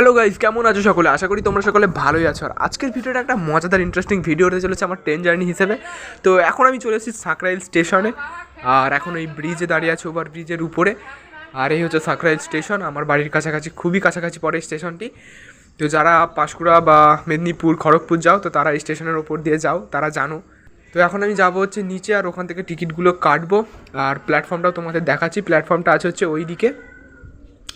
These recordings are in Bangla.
হ্যালো গাইজ কেমন আছো সকলে? আশা করি তোমরা সকলে ভালোই আছো। আর আজকের ভিডিওটা একটা মজাদার ইন্টারেস্টিং ভিডিও হতে চলেছে আমার ট্রেন জার্নি হিসেবে। তো এখন আমি চলে এসেছি সাঁকরাইল স্টেশনে আর এখন এই ব্রিজে দাঁড়িয়ে আছে ওভার ব্রিজের উপরে। আর এই হচ্ছে সাঁকরাইল স্টেশন আমার বাড়ির কাছাকাছি, খুবই কাছাকাছি পড়ে স্টেশনটি তো যারা পাঁশকুড়া বা মেদিনীপুর, খড়গপুর যাও, তো তারা স্টেশনের ওপর দিয়ে যাও, তারা জানো। তো এখন আমি যাব হচ্ছে নিচে, আর ওখান থেকে টিকিটগুলো কাটবো। আর প্ল্যাটফর্মটাও তোমাদের দেখাচ্ছি। প্ল্যাটফর্মটা আছে হচ্ছে ওই দিকে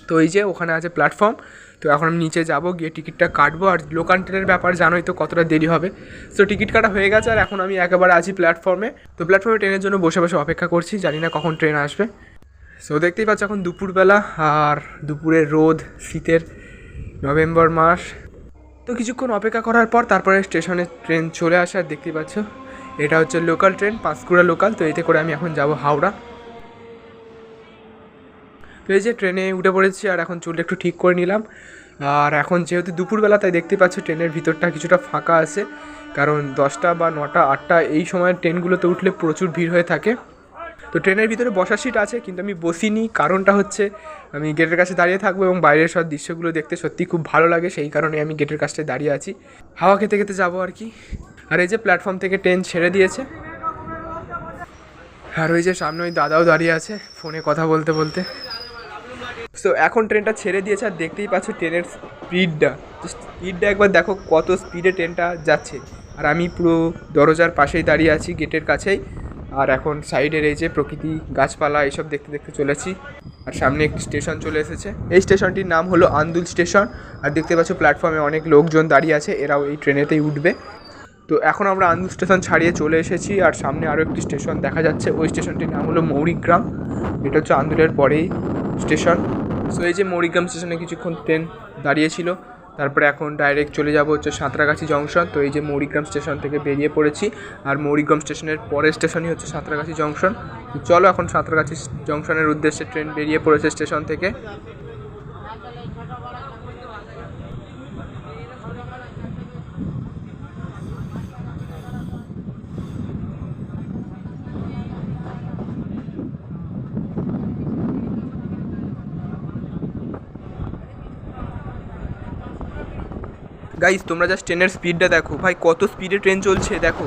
তো এই যে ওখানে আছে প্ল্যাটফর্ম তো এখন আমি নিচে যাব, গিয়ে টিকিটটা কাটবো। আর লোকাল ট্রেনের ব্যাপার জানোই তো কতটা দেরি হবে। তো টিকিট কাটা হয়ে গেছে আর এখন আমি একেবারে আছি প্ল্যাটফর্মে তো প্ল্যাটফর্মে ট্রেনের জন্য বসে বসে অপেক্ষা করছি, জানি না কখন ট্রেন আসবে। সো দেখতেই পাচ্ছ এখন দুপুরবেলা আর দুপুরের রোদ, শীতের নভেম্বর মাস। তো কিছুক্ষণ অপেক্ষা করার পর তারপরে স্টেশনে ট্রেন চলে আসে। আর দেখতেই পাচ্ছ, এটা হচ্ছে লোকাল ট্রেন পাঁশকুড়া লোকাল তো এতে করে আমি এখন যাব হাওড়া। তো এই যে ট্রেনে উঠে পড়েছি আর এখন চুলটা একটু ঠিক করে নিলাম। আর এখন যেহেতু দুপুরবেলা, তাই দেখতে পাচ্ছ ট্রেনের ভিতরটা কিছুটা ফাঁকা আছে। কারণ দশটা বা নটা, আটটা এই সময়ের ট্রেনগুলোতে উঠলে প্রচুর ভিড় হয়ে থাকে। তো ট্রেনের ভিতরে বসার সিট আছে, কিন্তু আমি বসিনি। কারণটা হচ্ছে, আমি গেটের কাছে দাঁড়িয়ে থাকব এবং বাইরের সব দৃশ্যগুলো দেখতে সত্যি খুব ভালো লাগে। সেই কারণে আমি গেটের কাছটায় দাঁড়িয়ে আছি। হাওয়া খেতে খেতে যাব আর কি। আর এই যে প্ল্যাটফর্ম থেকে ট্রেন ছেড়ে দিয়েছে। আর ওই যে সামনে ওই দাদাও দাঁড়িয়ে আছে ফোনে কথা বলতে বলতে। তো এখন ট্রেনটা ছেড়ে দিয়েছে আর দেখতেই পাচ্ছ ট্রেনের স্পিডটা স্পিডটা একবার দেখো কত স্পিডে ট্রেনটা যাচ্ছে। আর আমি পুরো দরজার পাশেই দাঁড়িয়ে আছি, গেটের কাছেই। আর এখন সাইডের এই যে প্রকৃতি গাছপালা এইসব দেখতে দেখতে চলেছি আর সামনে একটি স্টেশন চলে এসেছে। এই স্টেশনটির নাম হলো আন্দুল স্টেশন। আর দেখতে পাচ্ছ প্ল্যাটফর্মে অনেক লোকজন দাঁড়িয়ে আছে, এরাও এই ট্রেনেতেই উঠবে। তো এখন আমরা আন্দুল স্টেশন ছাড়িয়ে চলে এসেছি। আর সামনে আরও একটি স্টেশন দেখা যাচ্ছে। ওই স্টেশনটির নাম হলো মৌরিগ্রাম। এটা হচ্ছে আন্দুলের পরেই স্টেশন। সো এই যে মরিগ্রাম স্টেশনে কিছুক্ষণ ট্রেন দাঁড়িয়েছিল তারপরে এখন ডাইরেক্ট চলে যাব হচ্ছে সাঁতরাগাছি জংশন তো এই যে মরিগ্রাম স্টেশন থেকে বেরিয়ে পড়েছি। আর মরিগ্রাম স্টেশনের পরের স্টেশনই হচ্ছে সাঁতরাগাছি জংশন তো চলো এখন সাঁতরাগাছি জংশনের উদ্দেশ্যে ট্রেন বেরিয়ে পড়েছে স্টেশন থেকে। গাইস তোমরা জাস্ট ট্রেনের স্পিডটা দেখো। ভাই কত স্পিডে ট্রেন চলছে দেখো।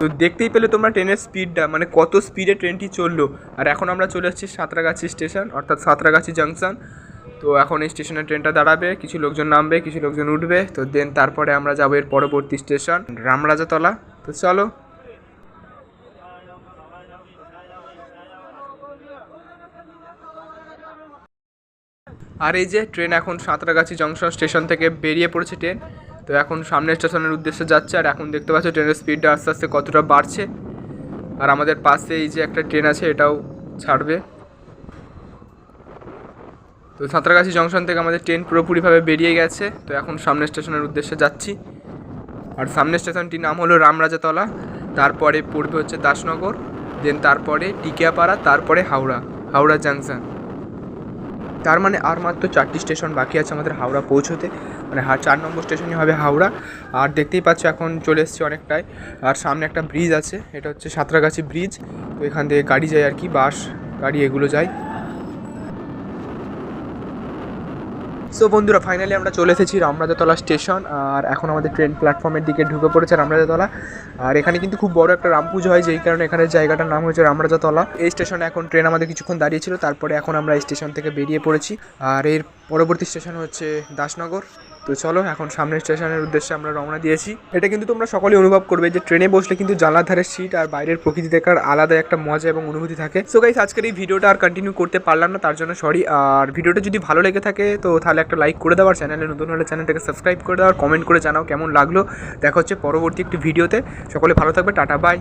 তো দেখতেই পেলে তোমরা ট্রেনের স্পিডটা মানে কত স্পিডে ট্রেনটি চলল। আর এখন আমরা চলে এসেছি সাঁতরাগাছি স্টেশন অর্থাৎ সাঁতরাগাছি জাংশন তো এখন এই স্টেশনে ট্রেনটা দাঁড়াবে, কিছু লোকজন নামবে, কিছু লোকজন উঠবে। তো দেন তারপরে আমরা যাব এর পরবর্তী স্টেশন রামরাজাতলা। তো চলো। আর এই যে ট্রেন এখন সাঁতরাগাছি জংশন স্টেশন থেকে বেরিয়ে পড়েছে ট্রেন তো এখন সামনের স্টেশনের উদ্দেশ্যে যাচ্ছে, আর এখন দেখতে পাচ্ছ ট্রেনের স্পিডটা আস্তে আস্তে কতটা বাড়ছে। আর আমাদের পাশে এই যে একটা ট্রেন আছে, এটাও ছাড়বে। তো সাঁতরাগাছি জংশন থেকে আমাদের ট্রেন পুরোপুরিভাবে বেরিয়ে গেছে। তো এখন সামনের স্টেশনের উদ্দেশ্যে যাচ্ছি। আর সামনের স্টেশনটির নাম হলো রামরাজাতলা, তারপরে পড়বে হচ্ছে দাসনগর, দেন তারপরে টিকিয়াপাড়া, তারপরে হাওড়া হাওড়া জাংশন। তার মানে আর মাত্র চারটি স্টেশন বাকি আছে আমাদের হাওড়া পৌঁছতে। মানে চার নম্বর স্টেশনই হবে হাওড়া। আর দেখতেই পাচ্ছ এখন চলে এসছে অনেকটাই। আর সামনে একটা ব্রিজ আছে, এটা হচ্ছে সাঁতরাগাছি ব্রিজ। তো এখান থেকে গাড়ি যায় আর কি, বাস, গাড়ি, এগুলো যায়। সো বন্ধুরা ফাইনালি আমরা চলে এসেছি রামরাজাতলা স্টেশন। আর এখন আমাদের ট্রেন প্ল্যাটফর্মের দিকে ঢুকে পড়েছে রামরাজাতলা। আর এখানে কিন্তু খুব বড় একটা রাম পুজো হয়, যেই কারণে এখানে জায়গাটার নাম হয়েছে রামরাজাতলা। এই স্টেশনে এখন ট্রেন আমাদের কিছুক্ষণ দাঁড়িয়েছিল তারপরে এখন আমরা এই স্টেশন থেকে বেরিয়ে পড়েছি। আর এর পরবর্তী স্টেশন হচ্ছে দাসনগর। তো চলো, এখন সামনের স্টেশনের উদ্দেশ্যে আমরা রওনা দিয়েছি। এটা কিন্তু তোমরা সকলেই অনুভব করবে যে ট্রেনে বসলে কিন্তু জানলার ধারের সিট আর বাইরের প্রকৃতি দেখার আলাদা একটা মজা এবং অনুভূতি থাকে। সো গাইস আজকের এই ভিডিওটা আর কন্টিনিউ করতে পারলাম না, তার জন্য সরি আর ভিডিওটা যদি ভালো লেগে থাকে, তো তাহলে একটা লাইক করে দাও আর চ্যানেলে নতুন হলে চ্যানেলটাকে সাবস্ক্রাইব করে দাও আর কমেন্ট করে জানাও কেমন লাগল। দেখা হচ্ছে পরবর্তী একটি ভিডিওতে। সকলে ভালো থাকবে, টাটা বাই